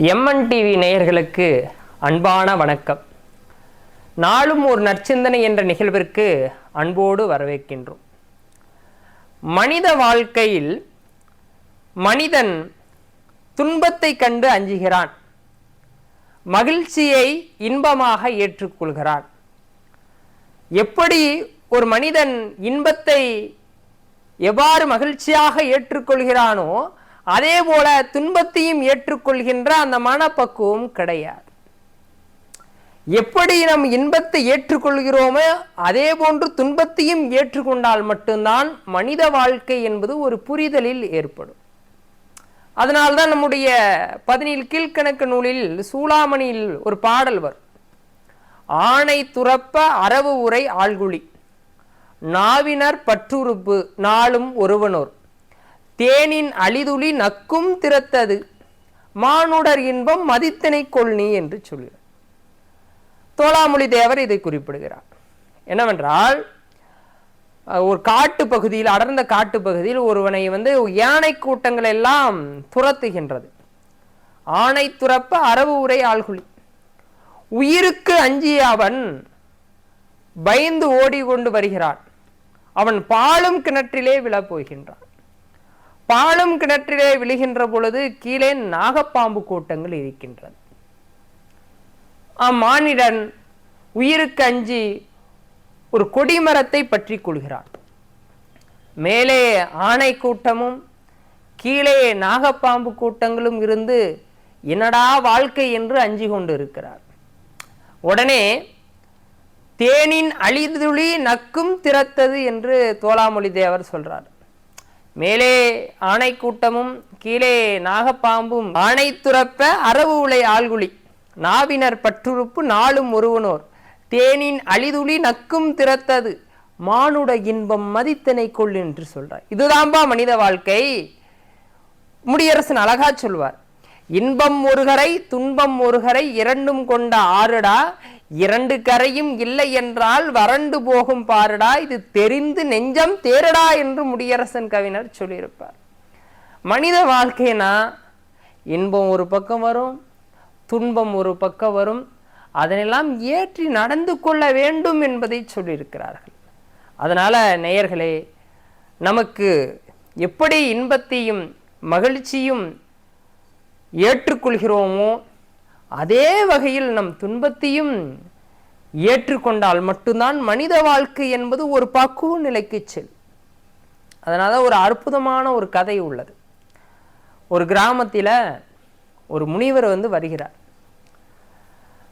MN TV நேயர்களுக்கு அன்பான வணக்கம். நாளும் ஒரு நற்சிந்தனை என்ற நிகழ்விற்கு அன்போடு வரவேற்கின்றோம். மனித வாழ்க்கையில் மனிதன் துன்பத்தை கண்டு அஞ்சுகிறான். மகிழ்ச்சியை இன்பமாக ஏற்றுக்கொள்கிறான். எப்படி ஒரு மனிதன் இன்பத்தை எவ்வாறு மகிழ்ச்சியாக ஏற்றுக்கொள்கிறானோ அதே போல துன்பத்தையும் ஏற்றுக்கொள்கின்ற அந்த மனப்பக்குவம் கிடையாது. எப்படி நம் இன்பத்தை ஏற்றுக்கொள்கிறோமோ அதே போன்று துன்பத்தையும் ஏற்றுக்கொண்டால் மட்டும்தான் மனித வாழ்க்கை என்பது ஒரு புரிதலில் ஏற்படும். அதனால்தான் நம்முடைய பதினேழு கீழ்கணக்கு நூலில் சூளாமணியில் ஒரு பாடல் வரும். ஆணை துறப்ப அரவு உரை ஆள்குழி நாவினர் பற்றுறுப்பு நாளும் ஒருவனோர் தேனின் அழிதுளி நக்கும் திறத்தது. மானுடர் இன்பம் மதித்தினை கொள்னி என்று சொல்கிறார் தோளாமொழி தேவர் இதை குறிப்பிடுகிறார். என்னவென்றால் ஒரு காட்டு பகுதியில் அடர்ந்த காட்டு பகுதியில் ஒருவனை வந்து யானை கூட்டங்கள் எல்லாம் துரத்துகின்றது. ஆணை துறப்ப அரவு உரை ஆள்குழி. உயிருக்கு அஞ்சிய அவன் பயந்து ஓடிக்கொண்டு வருகிறான். அவன் பாலும் கிணற்றிலே விழப்போகின்றான். போகின்றான் பாலும் கிணற்றிலே விழுகின்ற பொழுது கீழே நாகப்பாம்பு கூட்டங்கள் இருக்கின்றது அம்மானிடன் உயிருக்கு அஞ்சி ஒரு கொடிமரத்தை பற்றி கொள்கிறான். மேலே ஆணை கூட்டமும் கீழே நாகப்பாம்பு கூட்டங்களும் இருந்து என்னடா வாழ்க்கை என்று அஞ்சி கொண்டு இருக்கிறார் உடனே தேனின் அழிதுளி நக்கும் திறத்தது என்று தோலாமொழி தேவர் சொல்றார். மேலே ஆணை கூட்டமும் கீழே நாகப்பாம்பும் ஆணை துறப்ப அரவு உலை ஆள்குழி நாவினர் பற்றுறுப்பு நாளும் ஒருவனோர். தேனின் அழிதுளி நக்கும் திறத்தது மானுட இன்பம் மதித்தனை கொள் என்று சொல்றார். இதுதான்பா மனித வாழ்க்கை. முடியரசன் அழகா சொல்வார் இன்பம் ஒருகரை துன்பம் ஒருகரை இரண்டும் கொண்ட ஆறுடா இரண்டு கரையும் இல்லை என்றால் வறண்டு போகும் பாருடா இது தெரிந்து நெஞ்சம் தேரடா என்று முடியரசன் கவிஞர் சொல்லியிருப்பார். மனித வாழ்க்கைனா இன்பம் ஒரு பக்கம் வரும் துன்பம் ஒரு பக்கம் வரும் அதனெல்லாம் ஏற்றி நடந்து கொள்ள வேண்டும் என்பதை சொல்லியிருக்கிறார்கள். அதனால் நேயர்களே நமக்கு எப்படி இன்பத்தையும் மகிழ்ச்சியும் ஏற்றுக்கொள்கிறோமோ அதே வகையில் நம் துன்பத்தையும் ஏற்றுக்கொண்டால் மட்டும்தான் மனித வாழ்க்கை என்பது ஒரு பக்குவ நிலைக்கு செல். அதனால் ஒரு அற்புதமான ஒரு கதை உள்ளது. ஒரு கிராமத்தில் ஒரு முனிவர் வந்து வருகிறார்.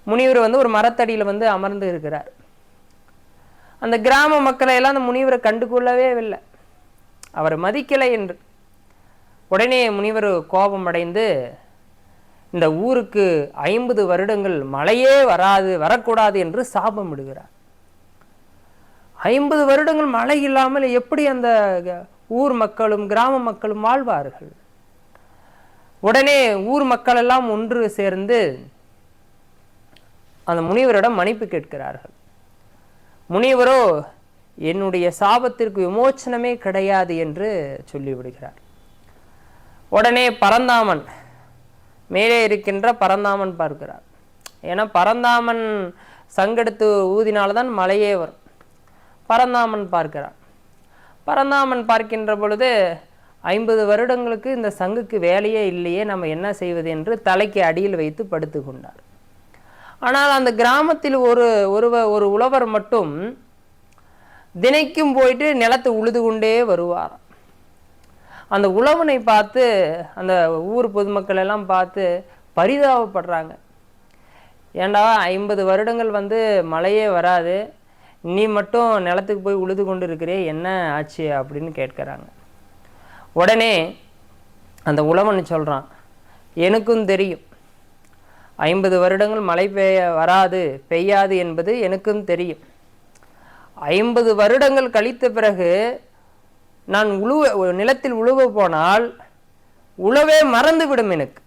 முனிவர் வந்து ஒரு மரத்தடியில் வந்து அமர்ந்து இருக்கிறார். அந்த கிராம மக்களை எல்லாம் அந்த முனிவரை கண்டுகொள்ளவே இல்லை. அவர் மதிக்கலை என்று. உடனே முனிவர் கோபம் அடைந்து இந்த ஊருக்கு ஐம்பது வருடங்கள் மழையே வராது வரக்கூடாது என்று சாபம் விடுகிறார். ஐம்பது வருடங்கள் மழை இல்லாமல் எப்படி அந்த ஊர் மக்களும் கிராம மக்களும் வாழ்வார்கள்? உடனே ஊர் மக்கள் எல்லாம் ஒன்று சேர்ந்து அந்த முனிவரிடம் மன்னிப்பு கேட்கிறார்கள். முனிவரோ என்னுடைய சாபத்திற்கு விமோச்சனமே கிடையாது என்று சொல்லிவிடுகிறார். உடனே பரந்தாமன் மேலே இருக்கின்ற பரந்தாமன் பார்க்கிறார். ஏன்னா பரந்தாமன் சங்கெடுத்து ஊதினால்தான் மழையே வரும். பரந்தாமன் பார்க்கிறார். பரந்தாமன் பார்க்கின்ற பொழுது ஐம்பது வருடங்களுக்கு இந்த சங்குக்கு வேலையே இல்லையே நம்ம என்ன செய்வது என்று தலைக்கு அடியில் வைத்து படுத்து கொண்டார். ஆனால் அந்த கிராமத்தில் ஒரு ஒருவ ஒரு உழவர் மட்டும் தினைக்கும் போயிட்டு நிலத்தை உழுது கொண்டே வருவார் அந்த உழவனை பார்த்து அந்த ஊர் பொதுமக்கள் எல்லாம் பார்த்து பரிதாபப்படுறாங்க. ஏண்டா ஐம்பது வருடங்கள் வந்து மழையே வராது. நீ மட்டும் நிலத்துக்கு போய் உழுது கொண்டு இருக்கிறே என்ன ஆச்சு அப்படின்னு கேட்குறாங்க. உடனே அந்த உழவன் சொல்கிறான் எனக்கும் தெரியும். ஐம்பது வருடங்கள் மழை பெய்ய வராது பெய்யாது என்பது எனக்கும் தெரியும். ஐம்பது வருடங்கள் கழித்த பிறகு நான் உழுவ நிலத்தில் உழுவ போனால் உழவே மறந்துவிடும் எனக்கு.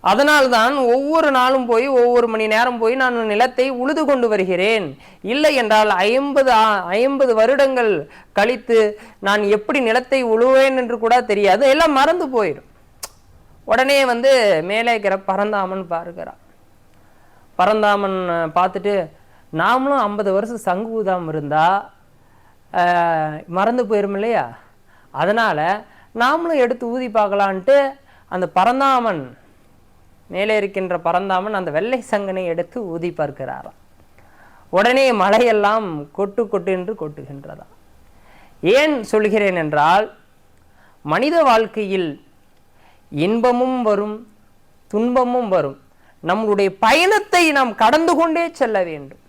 அதனால்தான் ஒவ்வொரு நாளும் போய் ஒவ்வொரு மணி நேரம் போய் நான் நிலத்தை உழுது கொண்டு வருகிறேன். இல்லை என்றால் ஐம்பது ஐம்பது வருடங்கள் கழித்து நான் எப்படி நிலத்தை உழுவேன் என்று கூட தெரியாது. எல்லாம் மறந்து போயிடும் உடனே வந்து மேலே இருக்கிற பரந்தாமன் பார்க்கிறான். பரந்தாமன் பார்த்துட்டு நாமளும் ஐம்பது வருஷம் சங்கு ஊதாமல் இருந்தால் மறந்து போயிரும் இல்லையா? அதனால் நாமளும் எடுத்து ஊதி பார்க்கலான்ட்டு அந்த பரந்தாமன் மேலே இருக்கின்ற பரந்தாமன் அந்த வெள்ளை சங்கனை எடுத்து ஊதி பார்க்கிறாராம். உடனே மழையெல்லாம் கொட்டு கொட்டு என்று கொட்டுகின்றதா ஏன் சொல்கிறேன் என்றால் மனித வாழ்க்கையில் இன்பமும் வரும் துன்பமும் வரும். நம்மளுடைய பயணத்தை நாம் கடந்து கொண்டே செல்ல வேண்டும்.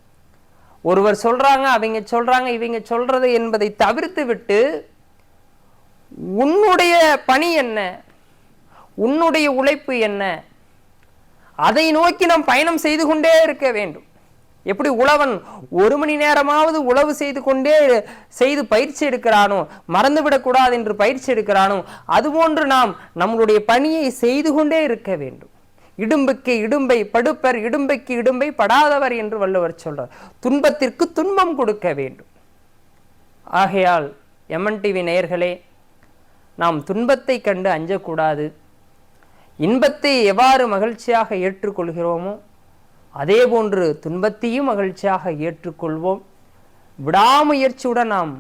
ஒருவர் சொல்றாங்க அவங்க சொல்றாங்க இவங்க சொல்றது என்பதை தவிர்த்து விட்டு உன்னுடைய பணி என்ன? உன்னுடைய உழைப்பு என்ன? அதை நோக்கி நாம் பயணம் செய்து கொண்டே இருக்க வேண்டும். எப்படி உழவன் ஒரு மணி நேரமாவது உழவு செய்து கொண்டே செய்து பயிற்சி எடுக்கிறானோ மறந்துவிடக்கூடாது என்று பயிற்சி எடுக்கிறானோ அதுபோன்று நாம் நம்மளுடைய பணியை செய்து கொண்டே இருக்க வேண்டும். இடும்புக்கு இடும்பை படுப்பர் இடும்பைக்கு இடும்பை படாதவர் என்று வள்ளுவர் சொல்றார். துன்பத்திற்கு துன்பம் கொடுக்க வேண்டும். ஆகையால் எம்என் டிவி நேயர்களே நாம் துன்பத்தை கண்டு அஞ்சக்கூடாது. இன்பத்தை எவ்வாறு மகிழ்ச்சியாக ஏற்றுக்கொள்கிறோமோ அதே போன்று துன்பத்தையும் மகிழ்ச்சியாக ஏற்றுக்கொள்வோம். விடாமுயற்சியுடன் நாம்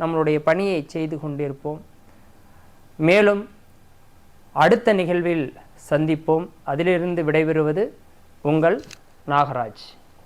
நம்மளுடைய பணியை செய்து கொண்டிருப்போம். மேலும் அடுத்த நிகழ்வில் சந்திப்போம். அதிலிருந்து விடைபெறுவது உங்கள் நாகராஜ்.